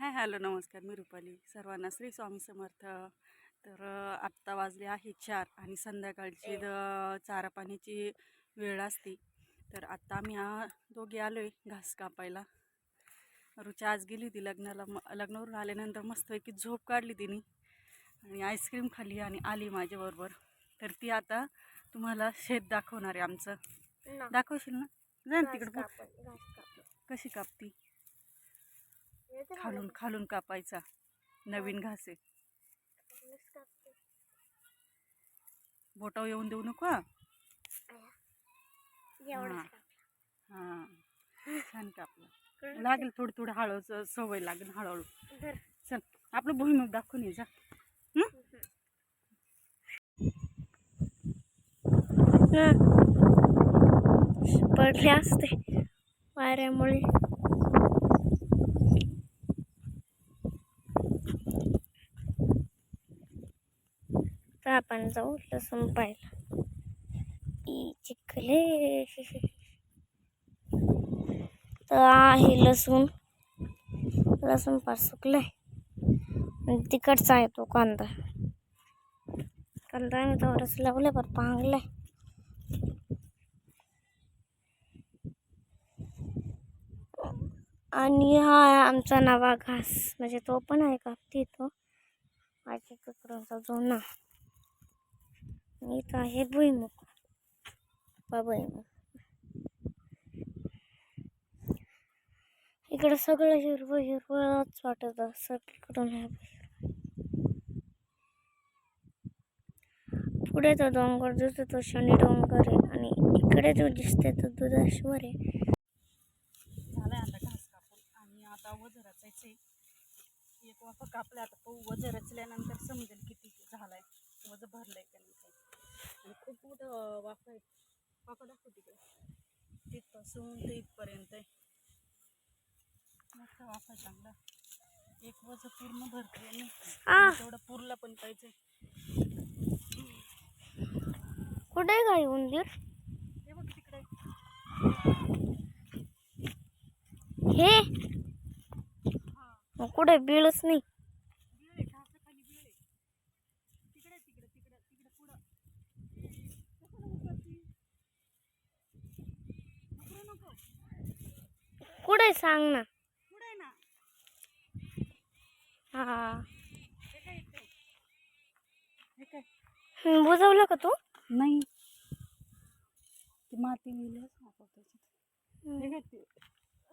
Hi hello नमस्कार. मी रुपाली. सर्वांना श्री स्वामी समर्थ. तर आत्ता वाजले आहे चार आणि संध्याकाळची द चारा पाण्याची वेळ असते. तर आत्ता आम्ही आ दोघे आलो आहे घास कापायला. रुचा आज गेली होती लग्नाला. म लग्नावरून आल्यानंतर मस्तपैकी झोप काढली तिने आणि आईस्क्रीम खाल्ली आणि आली माझ्याबरोबर. तर ती आता तुम्हाला शेत दाखवणार आहे आमचं. दाखवशील ना? जा ना तिकडं. कशी कापती? खालून खालून कापायचा नवीन घास. आहे बोटावर येऊन देऊ नको हा. हां. हां. छान कापलं. लागेल थोडं थोडं हळूच सवय लागेल हळूहळू. चल आपलं भुईमुग दाखवून ये जा. हं? पडले असते वाऱ्यामुळे तर आपण जाऊ लसूण पाहिला ती चिखले तर आहे लसूण. लसूण फार सुकलाय. आणि तिकडचा आहे तो कांदा. कांदा आम्ही थोडंच लावलं पर पांगलाय. आणि हा आमचा नवा घास. म्हणजे तो पण आहे का? तो माझ्या कुकरांचा जुना. ना इथं आहे भुईमुख पा भुईमुग इकडं सगळं हिरवं हिरवंच वाटत सगळीकडून पुढे तो डोंगर दिसतो तो शनी डोंगर आहे आणि इकडे जो दिसते तो दुधाश्वर आहे झालाय आता घास कापून आणि आता वजन रचायचं एक वाफा कापला आता तो रचल्यानंतर समजेल किती झालाय वज भरलंय का नाही आणि खूप मोठं वाफा आहे. वाफा दाखव तिकडे. तिथपासून ते इथपर्यंत आहे. मोठा वाफा चांगला. एक वजन पूर्ण भरते नाही आ. तेवढं पुरला पण पाहिजे. कुठे आहे काय उंदीर? हे बघ तिकडे. हे? कुठे बिळच नाही बिळ आहे घासाखाली बिळ आहे तिकडे तिकडे तिकडे तिकडे पुढं कशाला उतरती? नको नको कुठे सांग ना. पुढे ना. हा. बुजवलं का तू? नाही. ती माती हे ते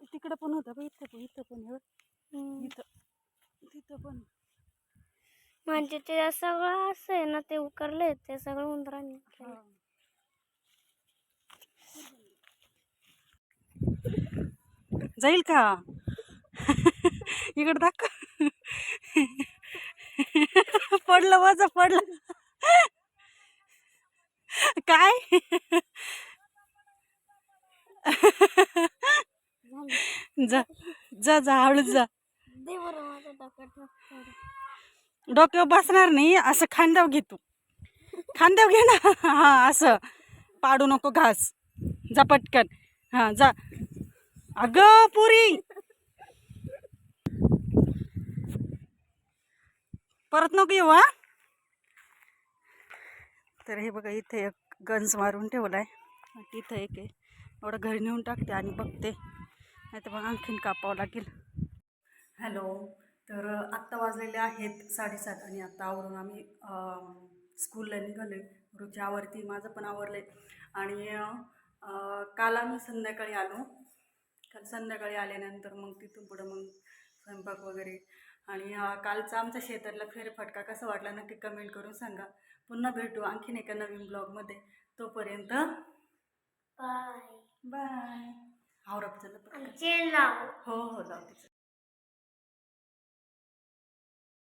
तिकडं पण होतं बघ इथं पण इथं पण. इथं. तिथं पण. म्हणजे ते सगळं असं आहे ना ते उकरले ते सगळं उंदरांनी जाईल का? इकडं दाखव पडलं वज पडलं. काय. जा जा जा हळूच जा. डोक्यावर बसणार नाही असं खांद्यावर घे तू. खांद्यावर घे ना. हा असं. पाडू नको घास. जा पटकन. हा जा. अगं पुरी! परत नको येऊ हा? तर हे बघा इथे एक गंज मारून ठेवलाय. तिथं एक आहे. एवढं घरी नेऊन टाकते आणि बघते. नाही तर मग आणखीन कापावं लागेल. हॅलो तर आत्ता वाजलेले आहेत साडेसात आणि आत्ता आवरून आम्ही स्कूलला निघालो आहे रुच्यावरती माझं पण आवरलं आहे आणि काल आम्ही संध्याकाळी आलो. संध्याकाळी आल्यानंतर मग तिथून पुढं मग स्वयंपाक वगैरे. आणि कालचा आमचा शेतातला फेरफटका. कसा वाटला नक्की कमेंट करून सांगा. पुन्हा भेटू आणखीन एका नवीन ब्लॉगमध्ये. तोपर्यंत बाय. बाय. आवरा हो हो लावते